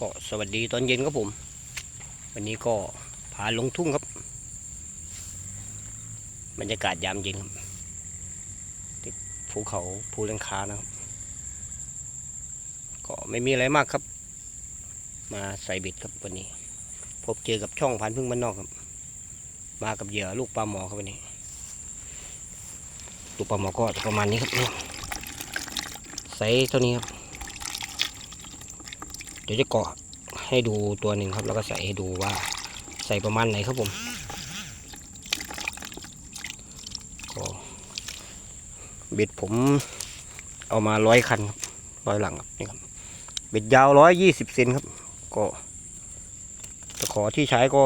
ก็สวัสดีตอนเย็นครับผม วันนี้ก็พาลงทุ่งครับ บรรยากาศยามเย็นครับติดภูเขาภูเลงคานะครับ ก็ไม่มีอะไรมากครับ มาใส่บ็ดครับวันนี้ พบเจอกับช่องพันพึ่งบ้านนอกครับ มากับเหยื่อลูกปลาหมอครับวันนี้ลูกปลาหมอก็ประมาณนี้ครับใส่เท่านี้ครับ ดี๋ยวจะเกาะให้ดูตัวหนึ่งครับ แล้วก็ใส่ให้ดูว่าใส่ประมาณไหนครับผมก็เบ็ดผมเอามาร้อยคันครับร้อยหลังครับนี่ครับเบ็ดยาวร้อยยี่สิบเซนครับ ก็ตะขอที่ใช้ก็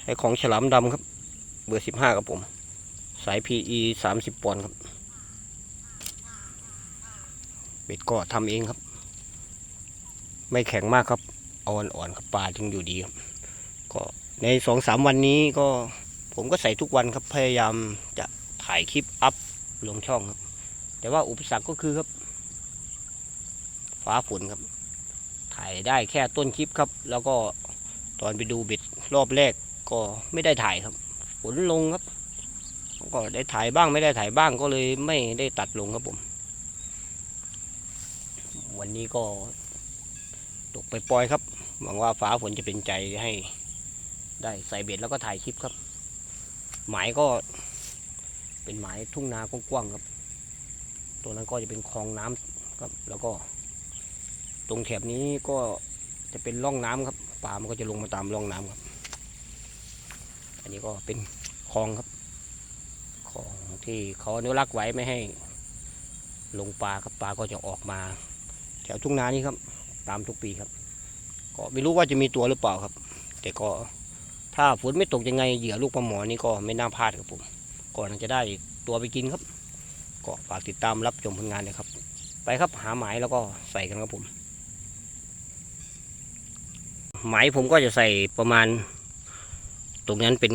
ใช้ของฉลามดำครับ เบอร์สิบห้าครับผม สาย PE สามสิบปอนด์ครับ เบ็ดก็ทำเองครับ ไม่แข็งมากครับเอาอ่อนๆครับปลาจึงอยู่ดีครับก็ในสองสามวันนี้ก็ผมก็ใส่ทุกวันครับพยายามจะถ่ายคลิปอัพลงช่องครับ แต่ว่าอุปสรรคก็คือครับ ฟ้าฝนครับ ถ่ายได้แค่ต้นคลิปครับ แล้วก็ตอนไปดูบ็ดรอบแรกก็ไม่ได้ถ่ายครับฝนลงครับ ก็ได้ถ่ายบ้างไม่ได้ถ่ายบ้างก็เลยไม่ได้ตัดลงครับผม วันนี้ก็ ตกไปปล่อยครับ หวังว่าฟ้าฝนจะเป็นใจให้ได้ใส่เบ็ดแล้วก็ถ่ายคลิปครับ หมายก็เป็นหมายทุ่งนากว้างๆครับ ตัวนั้นก็จะเป็นคลองน้ำครับ แล้วก็ ตรงแถบนี้ก็จะเป็นร่องน้ำครับปลามันก็จะลงมาตามร่องน้ำครับ อันนี้ก็เป็นคลองครับคลองที่เขาอนุรักษ์ไว้ไม่ให้ ลงปลาครับปลาก็จะออกมา แถวทุ่งนานี้ครับ ตามทุกปีครับ ก็ไม่รู้ว่าจะมีตัวหรือเปล่าครับ แต่ก็ถ้าฝนไม่ตกยังไงเหยื่อลูกปลาหมอนี่ก็ไม่น่าพลาดครับผมก่อนจะได้ตัวไปกินครับ ก็ฝากติดตามรับชมผลงานเลยครับ ไปครับหาหมายแล้วก็ใส่กันครับผม หมายผมก็จะใส่ประมาณ ตรงนั้นเป็น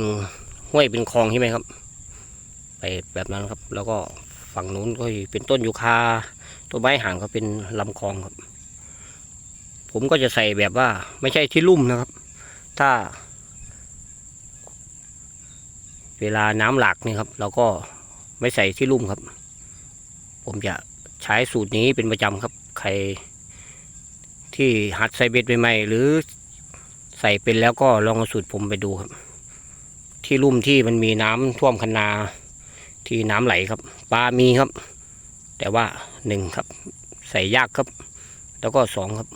ห้วยเป็นคลองใช่ไหมครับ ไปแบบนั้นครับ แล้วก็ฝั่งนู้นก็เป็นต้นยูคาต้นไม้ห่างก็เป็นลำคลองครับ ผมก็จะใส่แบบว่า ไม่ใช่ที่ลุ่มนะครับ ถ้า เวลาน้ำหลากนี่ครับ เราก็ไม่ใส่ที่ลุ่มครับ ผมจะใช้สูตรนี้เป็นประจำครับ ใคร ที่หัดใส่เบ็ดใหม่ๆหรือใส่เป็นแล้วก็ลองเอาสูตรผมไปดูครับ ที่ลุ่มที่มันมีน้ำท่วมคันนาที่น้ำไหลครับปลามีครับ แต่ว่าหนึ่งครับ ใส่ยากครับ แล้วก็สองครับ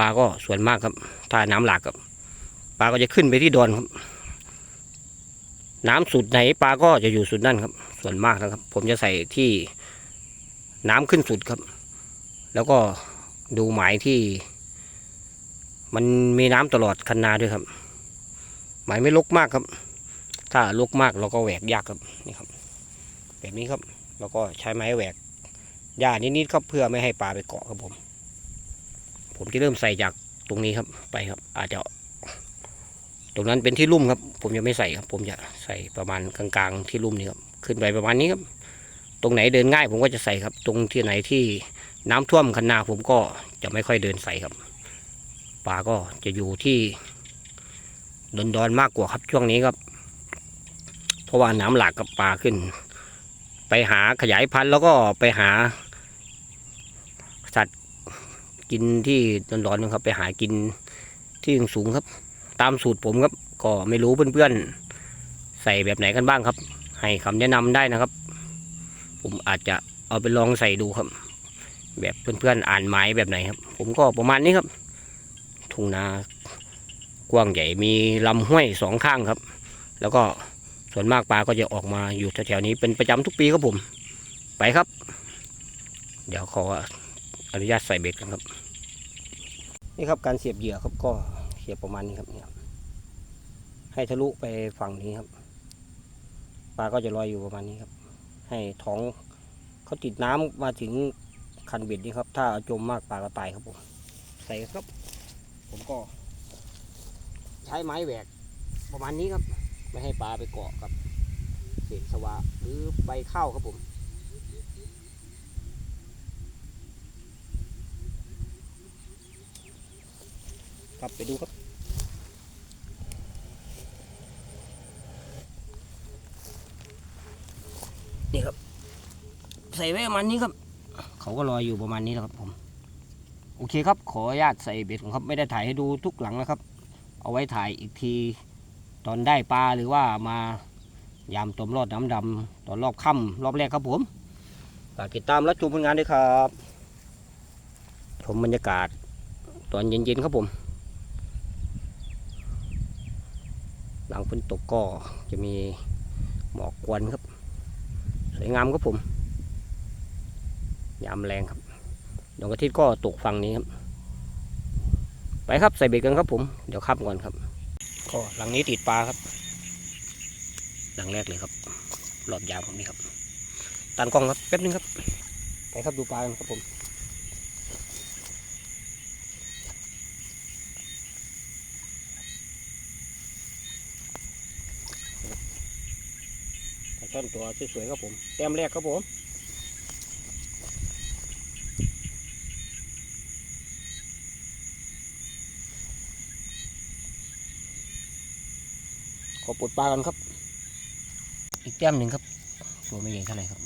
ลาก็ส่วนมากครับ ถ้าน้ำหลากครับปลาก็จะขึ้นไปที่ดอนครับ น้ำสุดไหนปลาก็จะอยู่สุดนั่นครับ ส่วนมากนะครับ ผมจะใส่ที่น้ำขึ้นสุดครับ แล้วก็ดูหมายที่ มันมีน้ำตลอดคันนาด้วยครับ หมายไม่ลกมากครับ ถ้าลกมากเราก็แหวกยากครับนี่ครับ แบบนี้ครับ แล้วก็ใช้ไม้แหวกหญ้านิดๆครับเพื่อไม่ให้ปลาไปเกาะครับผม ผมจะเริ่มใส่จากตรงนี้ครับไปครับ อาจจะ ตรงนั้นเป็นที่ลุ่มครับ ผมจะไม่ใส่ครับ ผมจะใส่ประมาณกลางๆที่ลุ่มนี่ครับขึ้นไปประมาณนี้ครับ ตรงไหนเดินง่าย ผมก็จะใส่ครับ ตรงที่ไหนที่น้ำท่วมคันนาผมก็จะไม่ค่อยเดินใส่ครับปลาก็จะอยู่ที่ดอนดอนๆมากกว่าครับช่วงนี้ครับ เพราะว่าน้ำหลากกับปลาขึ้น ไปหาขยายพันธุ์แล้วก็ไปหาสัตว์ กินที่ดอนๆนะครับ ไปหากินที่สูงครับ ตามสูตรผมครับ ก็ไม่รู้เพื่อนๆ ใส่แบบไหนกันบ้างครับ ให้คำแนะนำได้นะครับ ผมอาจจะเอาไปลองใส่ดูครับ แบบเพื่อนๆอ่านหมายแบบไหนครับ ผมก็ประมาณนี้ครับ ทุ่งนากว้างใหญ่มีลำห้วยสองข้างครับ แล้วก็ส่วนมากปลาก็จะออกมาอยู่แถวๆนี้เป็นประจำทุกปีครับผม ไปครับ เดี๋ยวขอ อนุญาตใส่เบ็ดกันครับ นี่ครับการเสียบเหยื่อครับก็เสียบประมาณนี้ครับเนี่ยให้ทะลุไปฝั่งนี้ครับปลาก็จะลอยอยู่ประมาณนี้ครับ ให้ท้องเขาติดน้ำมาถึงคันเบ็ดนี่ครับ ถ้าจมมากปลาก็ตายครับผมใส่ครับ ผมก็ ใช้ไม้แหวกประมาณนี้ครับ ไม่ให้ปลาไปเกาะกับเศษสวะหรือใบข้าวครับผม ครับไปดูครับ นี่ครับ ใส่ไว้ประมาณนี้ครับ เขาก็ลอยอยู่ประมาณนี้แหละครับผม โอเคครับ ขออนุญาตใส่เบ็ดของครับ ไม่ได้ถ่ายให้ดูทุกหลังนะครับ เอาไว้ถ่ายอีกที ตอนได้ปลาหรือว่ามายามตมรอดน้ำดำตอนรอบค่ำรอบแรกครับผมฝากติดตามและชมผลงานด้วยครับ ชมบรรยากาศตอนเย็นๆครับผม หลังฝนตกก็จะมีหมอกควันครับ สวยงามครับผม ยามแรงครับดวงอาทิตย์ก็ตกฝั่งนี้ครับ ไปครับใส่เบ็ดกันครับผม เดี๋ยวข้ามก่อนครับ ก็หลังนี้ติดปลาครับ หลังแรกเลยครับ หลอดยาวผมนี่ครับ ตันกล้องครับแป๊บนึงครับ ไปครับดูปลากันครับผม ปลาช่อนตัวสวยๆครับผม แต้มแรกครับผมขอปลดปลากันครับ อีกแต้มหนึ่งครับ ตัวไม่ใหญ่เท่าไหร่ครับ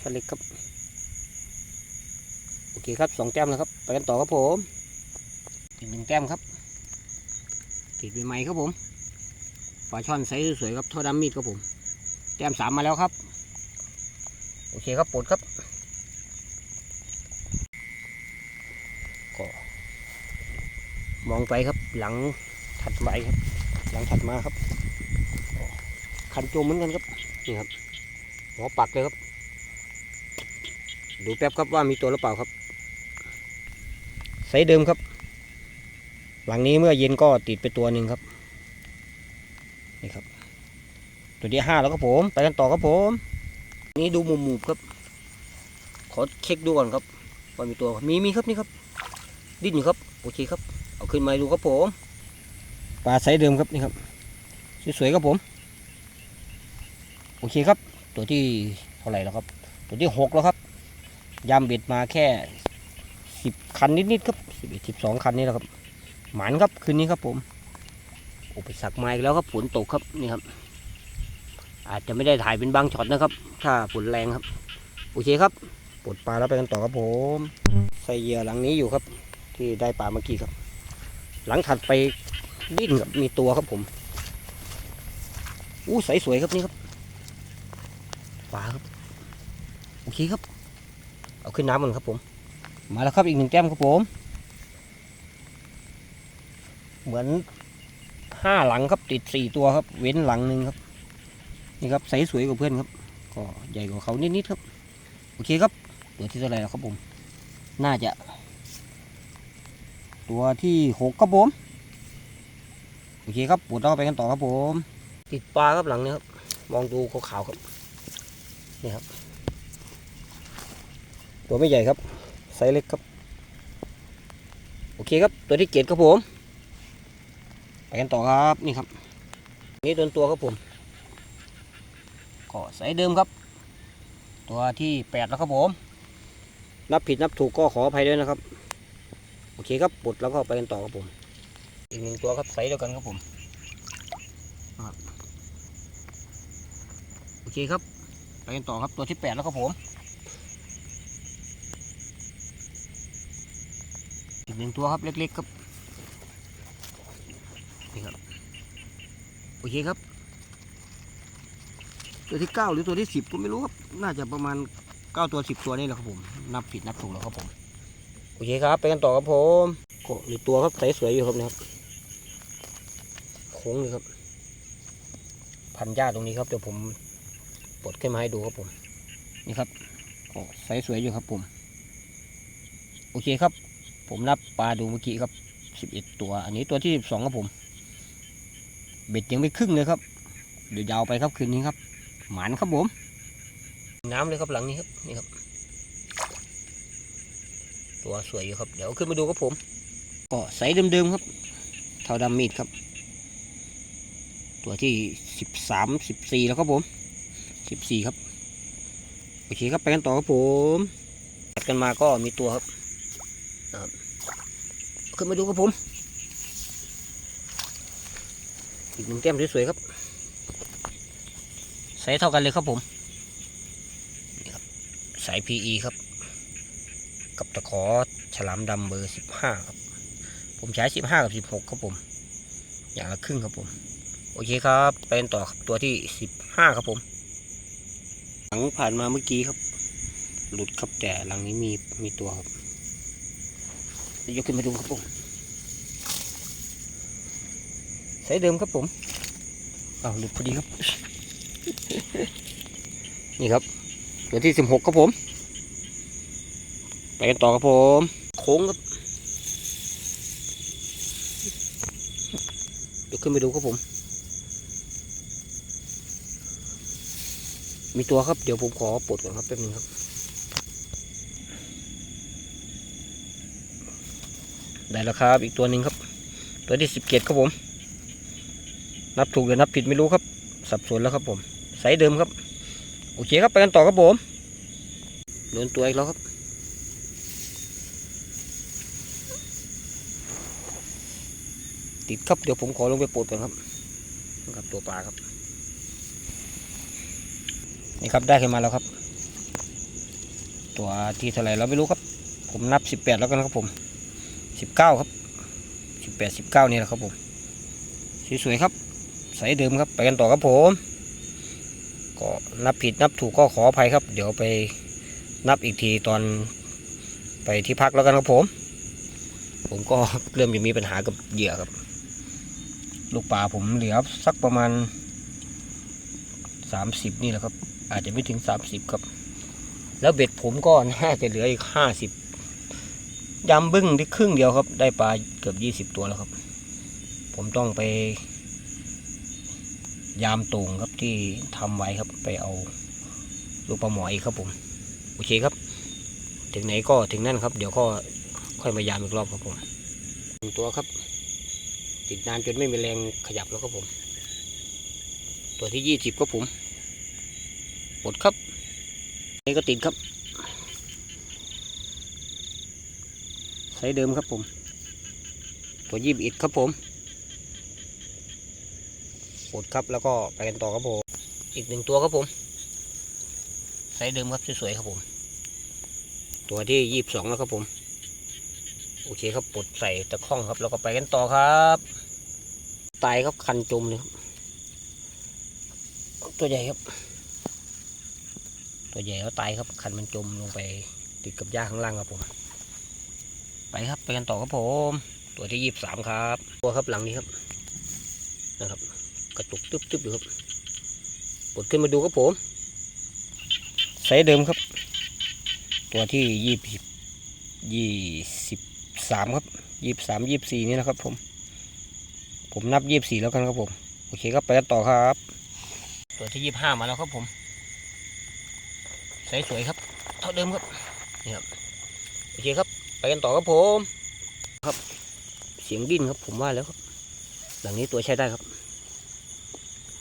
ตัวเล็กครับ โอเคครับสองแต้มแล้วครับ ไปกันต่อครับผม อีกหนึ่งแต้มครับ ดใบไม้ครับผมปลาช่อนไซส์สวยๆครับท่อดำมีดครับผม แต้มสามมาแล้วครับ โอเคครับปลดครับก็มองไปครับหลังถัดไปครับ หลังถัดมาครับคันโจมเหมือนกันครับนี่ครับหัวปักเลยครับ ดูแป๊บครับว่ามีตัวหรือเปล่าครับไซส์เดิมครับ หลังนี้เมื่อเย็นก็ติดไปตัวหนึ่งครับ นี่ครับ ตัวที่ห้าแล้วครับผม ไปกันต่อครับผม นี่ดูมุมมุมครับ ขอเช็คดูก่อนครับว่ามีตัว มีมีครับนี่ครับ ดิ้นอยู่ครับ โอเคครับ เอาขึ้นมาดูครับผม ปลาไซส์เดิมครับนี่ครับ สวยๆครับผม โอเคครับ ตัวที่เท่าไหร่แล้วครับ ตัวที่หกแล้วครับ ยามเบ็ดมาแค่สิบคันนิดๆครับสิบเอ็ดสิบสองคันนี่แหละครับ หมันครับคืนนี้ครับผม อุปสรรคมาอีกแล้วครับฝนตกครับนี่ครับ อาจจะไม่ได้ถ่ายเป็นบางช็อตนะครับ ถ้าฝนแรงครับ โอเคครับปลดปลาแล้วไปกันต่อครับผมใส่เหยื่อหลังนี้อยู่ครับ ที่ได้ปลาเมื่อกี้ครับ หลังถัดไปดิ้นครับมีตัวครับผมอู้ใสสวยครับนี่ครับปลาครับโอเคครับ เอาขึ้นน้ำมันครับผม มาแล้วครับอีกหนึ่งแก้มครับผม เหมือนห้าหลังครับติดสี่ตัวครับ เว้นหลังหนึ่งครับ นี่ครับใสสวยกว่าเพื่อนครับ ก็ใหญ่กว่าเขานิดๆครับ โอเคครับ ตัวที่เท่าไหร่แล้วครับผม น่าจะ ตัวที่หกครับผม โอเคครับปวดเราไปกันต่อครับผม ติดปลาครับหลังนี้ครับ มองดูขาวๆครับนี่ครับ ตัวไม่ใหญ่ครับไซส์เล็กครับ โอเคครับ ตัวที่เจ็ดครับผม กันต่อครับนี่ครับ นี่ตัวตัวครับผมก็ไซส์เดิมครับ ตัวที่แปดแล้วครับผม นับผิดนับถูกก็ขออภัยด้วยนะครับ โอเคครับปลดแล้วก็ไปกันต่อครับผม อีกหนึ่งตัวครับไซส์เดียวกันครับผมครับโอเคครับ ไปกันต่อครับตัวที่แปดแล้วครับผมอีกหนึ่งตัวครับเล็กๆครับ นี่ครับโอเคครับ ตัวที่เก้าหรือตัวที่สิบก็ไม่รู้ครับ น่าจะประมาณเก้าตัวสิบตัวนี่แหละครับผม นับผิดนับถูกแล้วครับผมโอเคครับ ไปกันต่อครับผมก็มีตัวครับใสสวยอยู่ครับเนะครับโค้งเลยครับ พันหญ้าตรงนี้ครับเดี๋ยวผมปลดขึ้นมาให้ดูครับผม นี่ครับก็ใสสวยอยู่ครับผมโอเคครับ ผมนับปลาดูเมื่อกี้ครับสิบเอ็ดตัว อันนี้ตัวที่สิบสองครับผม เบ็ดยังไม่ครึ่งเลยครับ เดี๋ยวยาวไปครับคืนนี้ครับ หมานครับผม น้ำเลยครับหลังนี้ครับนี่ครับ ตัวสวยอยู่ครับ เดี๋ยวขึ้นมาดูครับผมก็ใสเดิมๆครับ เท่าดำมีดครับ ตัวที่สิบสามสิบสี่แล้วครับผมสิบสี่ครับโอเคครับไปกันต่อครับผมกันมาก็มีตัวครับนะครับ ขึ้นมาดูครับผม อีกหนึ่งแต้มสวยๆครับไซส์เท่ากันเลยครับผมนี่ครับสาย PE ครับ กับตะขอฉลามดำเบอร์สิบห้าครับ ผมใช้สิบห้ากับสิบหกครับผม อย่างละครึ่งครับผม โอเคครับไปกันต่อครับตัวที่สิบห้าครับผม หลังผ่านมาเมื่อกี้ครับ หลุดครับแต่หลังนี้มีมีตัวครับเดี๋ยวยกขึ้นมาดูครับผม ใส่เดิมครับผมอ้าวหลุดพอดีครับ นี่ครับตัวที่สิบหกครับผม ไปกันต่อครับผม โค้งครับยกขึ้นไปดูครับผม มีตัวครับเดี๋ยวผมขอปลดก่อนครับแป๊บนึงครับ ได้แล้วครับอีกตัวหนึ่งครับ ตัวที่สิบเจ็ดครับผม นับถูกหรือนับผิดไม่รู้ครับ สับสนแล้วครับผมไซส์เดิมครับ โอเคครับไปกันต่อครับผมโดนตัวอีกแล้วครับติดครับเดี๋ยวผมขอลงไปปลดก่อนครับนครับตัวปลาครับ นี่ครับได้ขึ้นมาแล้วครับ ตัวที่เท่าไหร่เราไม่รู้ครับ ผมนับสิบแปดแล้วกันครับผมสิบเก้าครับสิบแปดสิบเก้านี่แหละครับผมสวยๆครับ ใส่เดิมครับ ไปกันต่อครับผม ก็นับผิดนับถูกก็ขออภัยครับ เดี๋ยวไปนับอีกทีตอนไปที่พักแล้วกันครับผม ผมก็เริ่มจะมีปัญหากับเหยื่อครับ ลูกปลาผมเหลือสักประมาณสามสิบนี่แหละครับ อาจจะไม่ถึงสามสิบครับ แล้วเบ็ดผมก็น่าจะเหลืออีกห้าสิบยำบึ้งได้ครึ่งเดียวครับ ได้ปลาเกือบยี่สิบ20 ตัวแล้วครับ ผมต้องไป ยามตูงครับที่ทำไว้ครับไปเอาลูกปลาหมออีกครับผม โอเคครับ ถึงไหนก็ถึงนั่นครับ เดี๋ยวก็ค่อยมายามอีกรอบครับผมหนึ่งตัวครับ ติดนานจนไม่มีแรงขยับแล้วครับผม ตัวที่ยี่สิบครับผมหมดครับนี่ก็ติดครับไซส์เดิมครับผม ตัวยี่สิบเอ็ดครับผม ดครับแล้วก็ไปกันต่อครับผม อีกหนึ่งตัวครับผมไซส์เดิมครับสวยๆครับผม ตัวที่ยี่สิบสองแล้วครับผม โอเคครับปลดใส่ตะข้องครับแล้วก็ไปกันต่อครับตายครับคันจมเลยครับตัวใหญ่ครับ ตัวใหญ่แล้วตายครับคันมันจมลงไปติดกับหญ้าข้างล่างครับผม ไปครับไปกันต่อครับผม ตัวที่ยี่สิบสามครับ ตัวครับหลังนี้ครับนะครับ กระตุกตึ๊บตึ๊บอยู่ครับปลดขึ้นมาดูครับผมไซส์เดิมครับ ตัวที่ยี่สิบยี่สิบสามครับยี่สิบสามยี่สิบสี่นี่นะครับผม ผมนับยี่สิบสี่แล้วกันครับผม โอเคครับไปกันต่อครับ ตัวที่ยี่สิบห้ามาแล้วครับผมไซส์สวยครับเท่าเดิมครับนี่ครับโอเคครับ ไปกันต่อครับผม ครับ เสียงดิ้นครับผมว่าแล้วครับ หลังนี้ตัวใช้ได้ครับ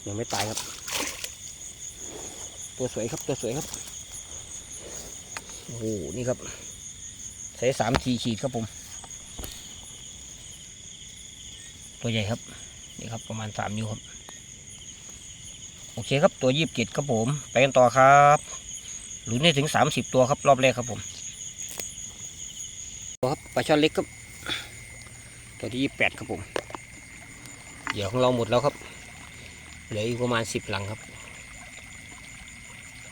ยังไม่ตายครับ ตัวสวยครับตัวสวยครับ โอ้โห นี่ครับใช้สามขีขีดครับผม ตัวใหญ่ครับ นี่ครับประมาณสามนิ้วครับ โอเคครับตัวยี่สิบเจ็ดครับผม ไปกันต่อครับหลุนได้ถึงสามสิบตัวครับรอบแรกครับผมตัวครับปลาช่อนเล็กครับ ตัวที่ยี่สิบแปดครับผมเหยื่อของเราหมดแล้วครับ เหลืออีกประมาณสิบหลังครับ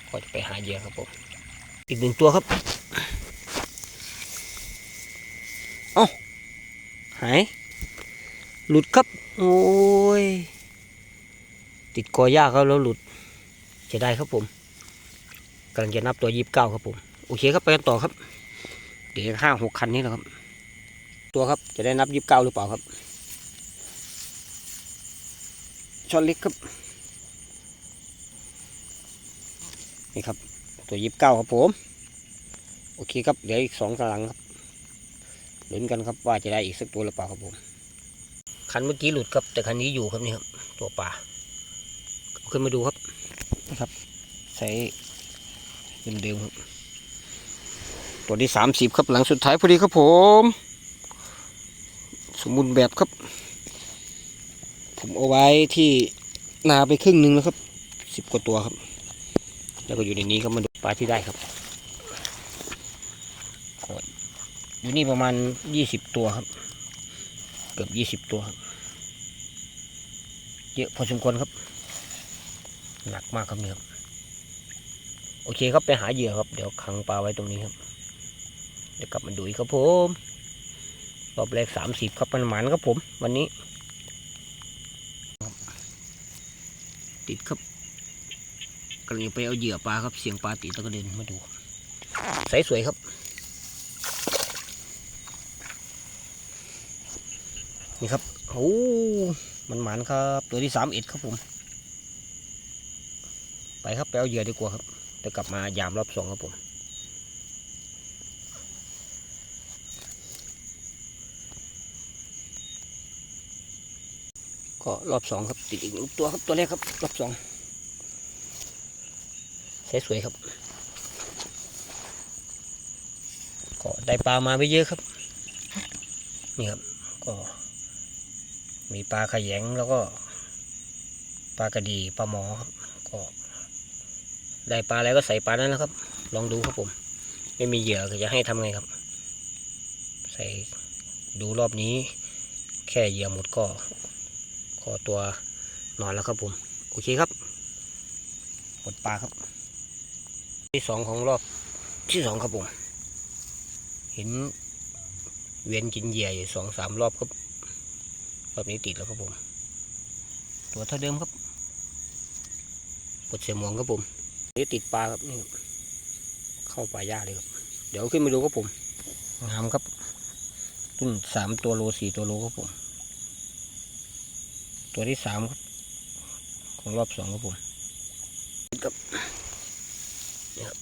ก็จะไปหาเหยื่อครับผมอีกหนึ่งตัวครับเอ้าหายหลุดครับ โอ้ย ติดกอหญ้าเขาแล้วหลุดจะได้ครับผมกำลังจะนับตัวยีิบเก้าครับผม โอเคครับไปกันต่อครับ เดี๋ยวห้าหกคันนี้แหละครับ ตัวครับจะได้นับยีิบเก้าหรือเปล่าครับ ช้อนเล็กครับ นี่ครับ ตัวยี่สิบเก้าครับผม โอเคครับเดี๋ยวอีกสองกำลังครับลุ้นกันครับว่าจะได้อีกสักตัวหรือเปล่าครับผม คันเมื่อกี้หลุดครับ แต่คันนี้อยู่ครับนี่ครับ ตัวปลาเอาขึ้นมาดูครับนะครับใช้เดิมๆครับตัวที่สามสิบครับหลังสุดท้ายพอดีครับผม สมบูรณ์แบบครับ ผมเอาไว้ที่นาไปครึ่งหนึ่งแล้วครับสิบกว่าตัวครับ แล้วก็อยู่ในนี้ครับมาดูปลาที่ได้ครับอยู่นี่ประมาณยี่สิบตัวครับ เกือบยี่สิบตัวครับเยอะพอสมควรครับ หนักมากครับเนี่ครับโอเคครับไปหาเหยื่อครับ เดี๋ยวขังปลาไว้ตรงนี้ครับ เดี๋ยวกลับมาดูอีกครับผม รอบแรกสามสิบครับมันหมานครับผม วันนี้ ติดครับกำลังไปเอาเหยื่อปลาครับเสียงปลาติดแล้วก็เดินมาดูใสสวยครับ นี่ครับโอ้มันหมานครับ ตัวที่สามเอ็ดครับผม ไปครับไปเอาเหยื่อดีกว่าครับจะกลับมายามรอบสองครับผม ก็รอบสองครับติดอีกหนึ่งตัวครับตัวแรกครับ รอบสองใช้สวยครับก็ได้ปลามาไม่เยอะครับ นี่ครับก็มีปลาขยงแล้วก็ปลากระดีปลาหมอครับก็ได้ปลาอะไรก็ใส่ปลานั้นนะครับ ลองดูครับผม ไม่มีเหยื่อจะให้ทำไงครับ ใส่ดูรอบนี้ แค่เหยื่อหมดก็ ขอตัวนอนแล้วครับผม โอเคครับหมดปลาครับ ที่สองของรอบที่สองครับผม เห็นเวียนกินเหยื่ออยู่สองสามรอบครับ รอบนี้ติดแล้วครับผม ตัวเท่าเดิมครับกดเสียหมองครับผมนี่ติดปลาครับนี่ครับเข้าป่าหญ้าเลยครับ เดี๋ยวขึ้นมาดูครับผมงามครับตุ้นสามตัวโลสี่ตัวโลครับผม ตัวที่สามครับ ของรอบสองครับผมครับนี่ครับ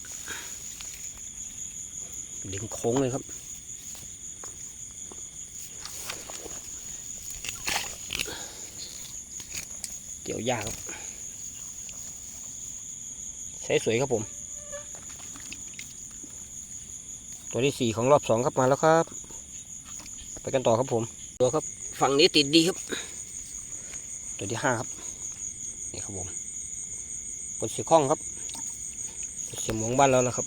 ดึงโค้งเลยครับเกี่ยวยากครับใช้สวยครับผม ตัวที่สี่ของรอบสองครับมาแล้วครับ ไปกันต่อครับผม ตัวครับ ฝั่งนี้ติดดีครับ ตัวที่ห้าครับ นี่ครับผมปลดเสียข้องครับปลดเสียหมวงบ้านแล้วนะครับ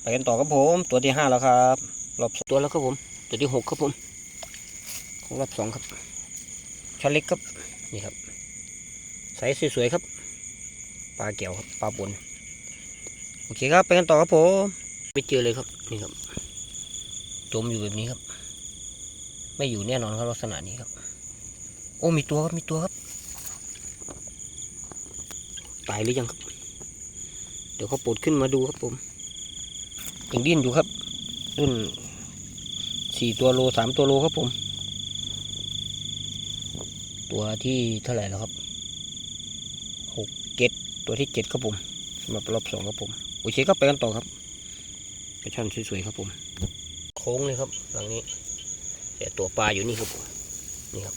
ไปกันต่อครับผม ตัวที่ห้าแล้วครับรอบสองตัวแล้วครับผม ตัวที่หกครับผม ของรอบสองครับชั้นเล็กครับ นี่ครับใสสวยๆครับปลาเกี่ยวครับปลาปนโอเคครับ ไปกันต่อครับผมไม่เจอเลยครับนี่ครับ จมอยู่แบบนี้ครับ ไม่อยู่แน่นอนครับลักษณะนี้ครับ โอ้มีตัวครับมีตัวครับตายหรือยังครับ เดี๋ยวเขาปลดขึ้นมาดูครับผมยังดิ้นอยู่ครับรุ่นสี่ตัวโลสามตัวโลครับผม ตัวที่เท่าไหร่แล้วครับหกเจ็ดตัวที่เจ็ดครับผมสำหรับรอบสองครับผมโอเคครับไปกันต่อครับกระชันสวยๆครับผม โค้งเลยครับหลังนี้แต่ตัวปลาอยู่นี่ครับผมนี่ครับ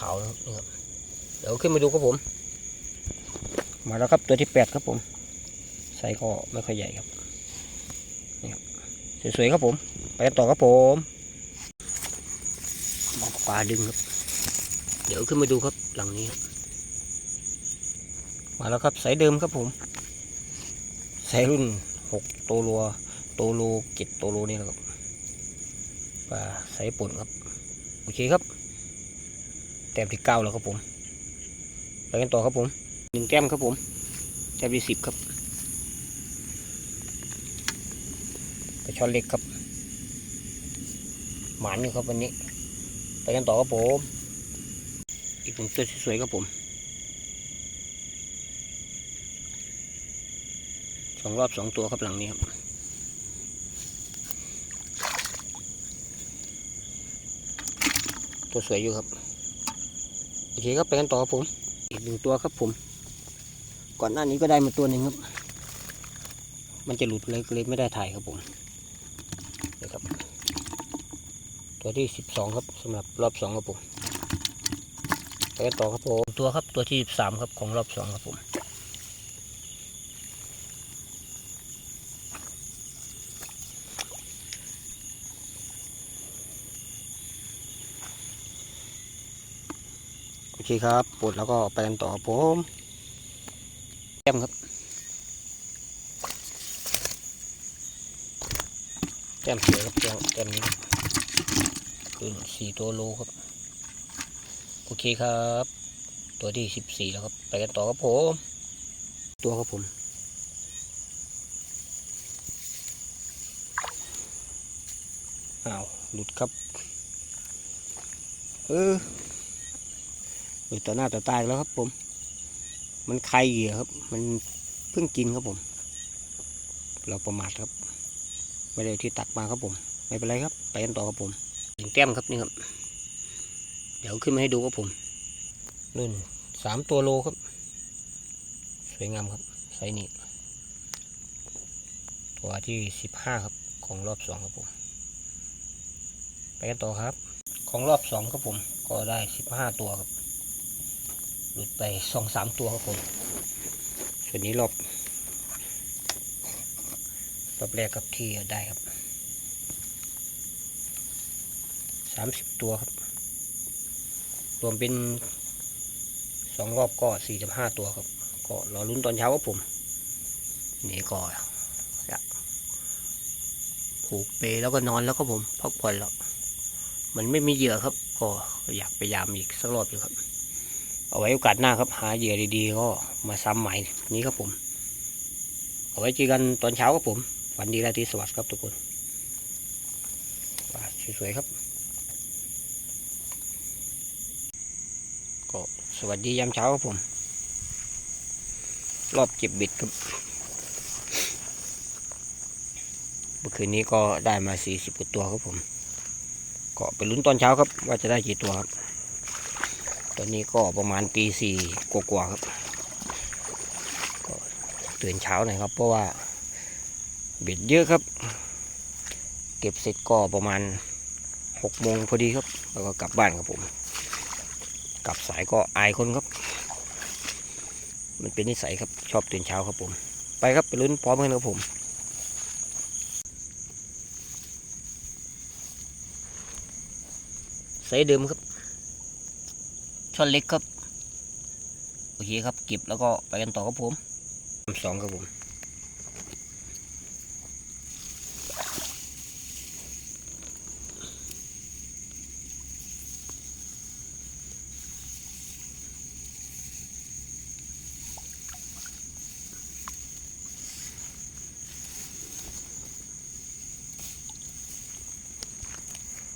ขาวๆนะครับนี่ครับเดี๋ยวขึ้นมาดูครับผม มาแล้วครับตัวที่แปดครับผมไซส์ก็ไม่ค่อยใหญ่ครับนี่ครับสวยๆครับผม ไปกันต่อครับผมปลาดึงครับ เดี๋ยวขึ้นมาดูครับหลังนี้ครับมาแล้วครับไซส์เดิมครับผมไซส์รุ่นหกโตโลโตโลเจ็ดโตโลนี่นะครับปลาไซส์ป่นครับ โอเคครับ แต้มที่เก้าแล้วครับผมไปกันต่อครับผมหนึ่งแต้มครับผมแต้มที่สิบครับกระชอนเล็กครับ หมานอยู่ครับวันนี้ ไปกันต่อครับผม อีกหนึ่งตัวสวยๆครับผมสองรอบสองตัวครับหลังนี้ครับตัวสวยอยู่ครับ โอเคครับไปกันต่อครับผม อีกหนึ่งตัวครับผม ก่อนหน้านี้ก็ได้มาตัวหนึ่งครับ มันจะหลุดเลยเลยไม่ได้ถ่ายครับผมนี่ครับ ตัวที่สิบสองครับสำหรับรอบสองครับผมไปกันต่อครับผมตัวครับตัวที่สิบสามครับของรอบสองครับผม โอเคครับปลดแล้วก็ไปกันต่อผมแก้มครับ แก้มสวยครับแก้มแก้มนี้คือสี่ตัวโลครับ โอเคครับ ตัวที่สิบสี่แล้วครับ ไปกันต่อครับผม ตัวครับผมอ้าวหลุดครับ เออ หลุดต่อหน้าต่อตาแล้วครับผม มันใครเหยื่อครับ มันเพิ่งกินครับผม เราประมาทครับ ไม่ได้ที่ตักมาครับผม ไม่เป็นไรครับ ไปกันต่อครับผมถึงแต้มครับนี่ครับ เดี๋ยวขึ้นมาให้ดูครับผมนู่นสามตัวโลครับ สวยงามครับไซนี้ตัวที่สิบห้าครับของรอบสองครับผม ไปกันต่อครับ ของรอบสองครับผม ก็ได้สิบห้าตัวครับ หลุดไปสองสามตัวครับผม ส่วนนี้รอบรอบแรกครับที่ได้ครับสามสิบตัวครับ รวมเป็นสองรอบก็สี่สิบห้าตัวครับ ก็รอลุ้นตอนเช้าครับผม นี่ก็จะผูกเปแล้วก็นอนแล้วครับผมพักผ่อนแล้วมันไม่มีเหยื่อครับ ก็อยากพยายามอีกสักรอบอยู่ครับ เอาไว้โอกาสหน้าครับ หาเหยื่อดีๆก็มาซ้ำใหม่นี้ครับผม เอาไว้เจอกันตอนเช้าครับผมวันดีราตรีสวัสดิ์ครับทุกคนสวยๆครับ ก็สวัสดียามเช้าครับผม รอบเก็บบิดครับเมื่อคืนนี้ก็ได้มาสี่สิบกว่าตัวครับผม ก็ไปลุ้นตอนเช้าครับ ว่าจะได้กี่ตัวครับ ตอนนี้ก็ประมาณตีสี่กว่าๆครับก็ตื่นเช้าหน่อยครับ เพราะว่าเบ็ดเยอะครับ เก็บเสร็จก็ประมาณหกโมงพอดีครับ แล้วก็กลับบ้านครับผม กลับสายก็อายคนครับ มันเป็นนิสัยครับชอบตื่นเช้าครับผม ไปครับไปลุ้นพร้อมกันครับผมไซส์เดิมครับ ช่อนเล็กครับ โอเคครับ เก็บแล้วก็ไปกันต่อครับผมสองครับผม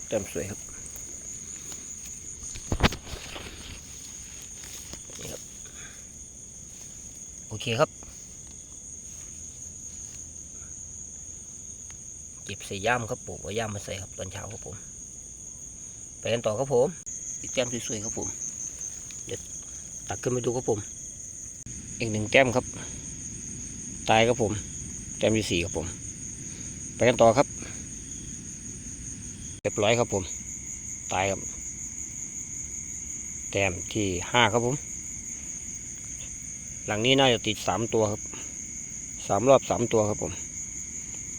เต็มสวยครับ นี่ครับ โอ เคครับ เก็บใส่ย่ามครับผมเอาย่ามมาใส่ครับตอนเช้าครับผม ไปกันต่อครับผม อีกแต้มสวยๆครับผม เดี๋ยวตักขึ้นมาดูครับผม อีกหนึ่งแต้มครับ ตายครับผม แต้มที่สี่ครับผม ไปกันต่อครับเรียบร้อยครับผม ตายครับ แต้มที่ห้าครับผม หลังนี้น่าจะติดสามตัวครับสามรอบสามตัวครับผม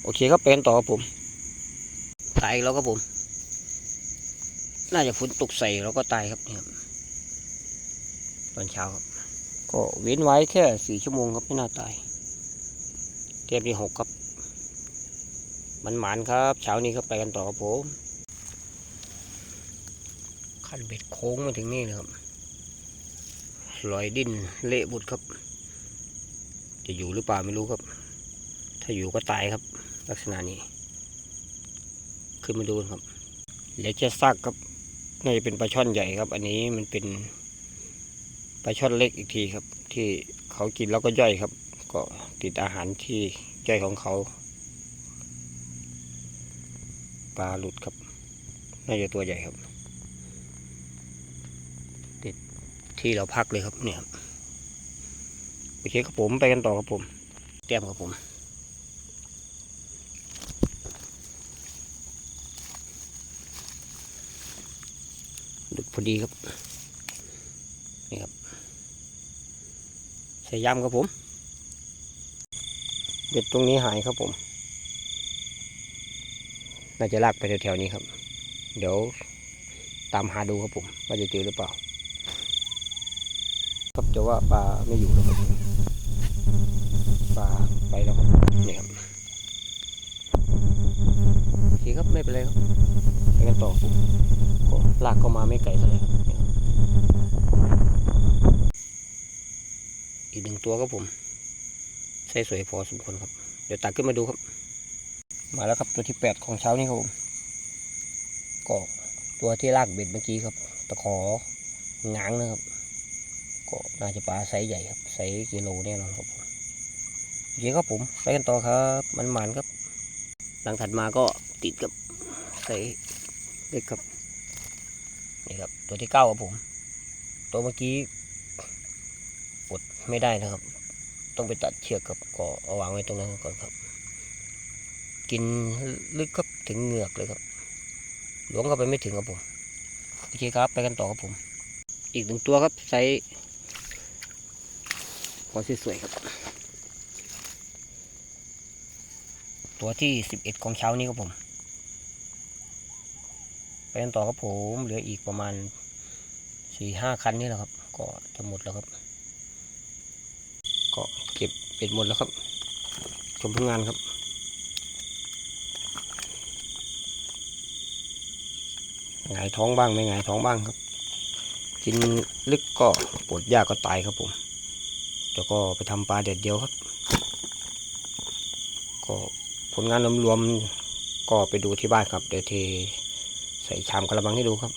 โอเคครับเป็นต่อครับผมตายอีกแล้วครับผม น่าจะฝนตกใส่แล้วก็ตายครับเนี่ยครับตอนเช้าครับ ก็เว้นไว้แค่สี่ชั่วโมงครับไม่น่าตายเตรียมที่หกครับ มันหมานครับเช้านี้ครับไปกันต่อครับผม ขั้นเบ็ดโค้งมาถึงนี่นะครับ ลอยดิ้นเละบุดครับ จะอยู่หรือเปล่าไม่รู้ครับ ถ้าอยู่ก็ตายครับ ลักษณะนี้ ขึ้นมาดูนครับเหลือแค่ซากครับน่าจะเป็นปลาช่อนใหญ่ครับ อันนี้มันเป็นปลาช่อนเล็กอีกทีครับ ที่เขากินแล้วก็ย่อยครับ ก็ติดอาหารที่ย่อยของเขาปลาหลุดครับ น่าจะตัวใหญ่ครับ ติด ที่เราพักเลยครับเนี่ยครับโอเคครับผมไปกันต่อครับผมเตรียมครับผมดุดพอดีครับนี่ครับใส่ยำครับผมเบ็ดตรงนี้หายครับผม น่าจะลากไปแถวๆนี้ครับ เดี๋ยวตามหาดูครับผม ว่าจะเจอหรือเปล่า ครับจะว่าปลาไม่อยู่แล้วครับปลาไปแล้วครับนี่ครับโอเคครับไม่เป็นไรครับไปกันต่อก็ลากเข้ามาไม่ไกลเท่าไหร่ครับนี่ครับอีกหนึ่งตัวครับผมไส้สวยพอสมควรครับ เดี๋ยวตักขึ้นมาดูครับ มาแล้วครับตัวที่แปดของเช้านี้ครับผมก็ตัวที่ลากเบ็ดเมื่อกี้ครับ ตะของ้างนะครับ ก็น่าจะปลาไซส์ใหญ่ครับไซส์กิโลแน่นอนครับโอเคครับผมไปกันต่อครับมันหมันครับ หลังถัดมาก็ติดกับไซส์เล็กครับนี่ครับตัวที่เก้าครับผม ตัวเมื่อกี้อดไม่ได้นะครับ ต้องไปตัดเชือกครับก็เอาวางไว้ตรงนั้นก่อนครับ กินลึกครับถึงเหงือกเลยครับหลวงเข้าไปไม่ถึงครับผมโอเคครับไปกันต่อครับผม อีกหนึ่งตัวครับไซส์ พอสวยๆครับ ตัวที่สิบเอ็ดของเช้านี้ครับผม ไปกันต่อครับผมเหลืออีกประมาณสี่ห้าคันนี่แหละครับ ก็จะหมดแล้วครับ ก็เก็บเป็ดหมดแล้วครับ ชมผลงานครับหงายท้องบ้างไม่หงายท้องบ้างครับกินลึกก็ปวดยากก็ตายครับผม แล้วก็ไปทำปลาเด็ดเดียวครับ ก็ผลงานรวมๆก็ไปดูที่บ้านครับ เดี๋ยวเทใส่ชามกระบังให้ดูครับ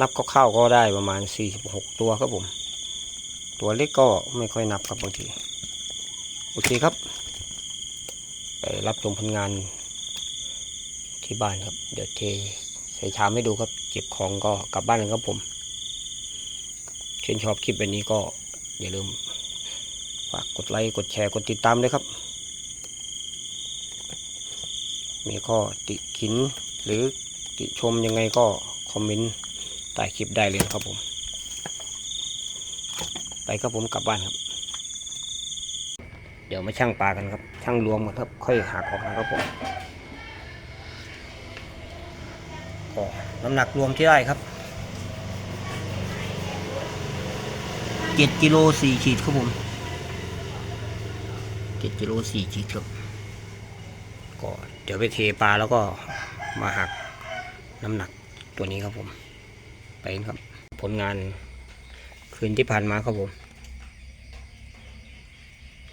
นับคร่าวๆก็ได้ประมาณ 46 ตัวครับผม ตัวเล็กก็ไม่ค่อยนับครับบางที โอเคครับ ไปรับชมผลงานที่บ้านครับ เดี๋ยวเทใส่ชามให้ดูครับ เก็บของก็กลับบ้านเลยครับผมเช่นชอบคลิปแบบนี้ก็ อย่าลืมฝากกดไลค์กดแชร์กดติดตามด้วยครับ มีข้อติขินหรือติชมยังไงก็คอมเมนต์ใต้คลิปได้เลยครับผม ไปครับผมกลับบ้านครับ เดี๋ยวมาช่างปลากันครับ ช่างรวมกันครับ ค่อยหักออกนะครับผมก็น้ำหนักรวมที่ได้ครับ จ็ดกิโลสี่ขีดครับผมเจ็ดกิโลสี่ขีดครับก็เดี๋ยวไปเทปลาแล้วก็มาหักน้ำหนักตัวนี้ครับผม ไปครับ ผลงานคืนที่ผ่านมาครับผม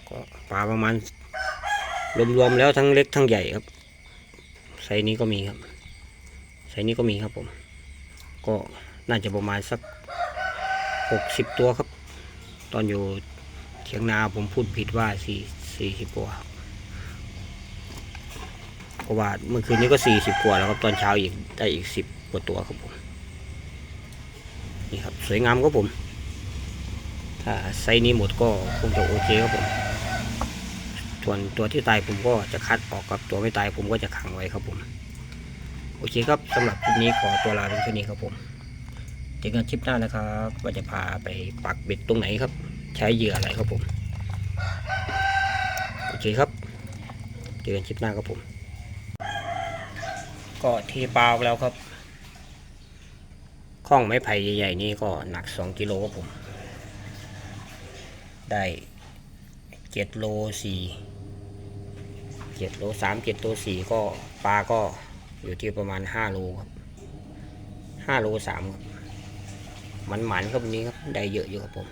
ก็ปลาประมาณรวมๆแล้วทั้งเล็กทั้งใหญ่ครับไซนี้ก็มีครับไซนี้ก็มีครับผม ก็น่าจะประมาณสักหกสิบตัวครับ ตอนอยู่เถียงนาผมพูดผิดว่าสี่สี่สิบกว่าเพราะว่าเมื่อคืนนี้ก็สี่สิบกว่าแล้วครับตอนเช้าอีกได้อีกสิบกว่าตัวครับผมนี่ครับสวยงามครับผม ถ้าไซนี้หมดก็คงจะโอเคครับผมส่วนตัวที่ตายผมก็จะคัดออกกับตัวไม่ตายผมก็จะขังไว้ครับผม โอเคครับสำหรับคลิปนี้ขอตัวลาเพียงเท่านี้ครับผม เจอกันคลิปหน้านะครับว่าจะพาไปปักเบ็ดตรงไหนครับ ใช้เหยื่ออะไรครับผม โอเคครับ เจอกันคลิปหน้าครับผม ก็เทปลาไปแล้วครับข้องไม้ไผ่ใหญ่ๆนี่ก็หนักสองกิโลครับผม ได้เจ็ดโลสี่เจ็ดโลสามเจ็ดโลสี่ก็ปลาก็อยู่ที่ประมาณห้าโลครับห้าโลสามครับ มันหมันครับวันนี้ครับ ได้เยอะอยู่ครับผม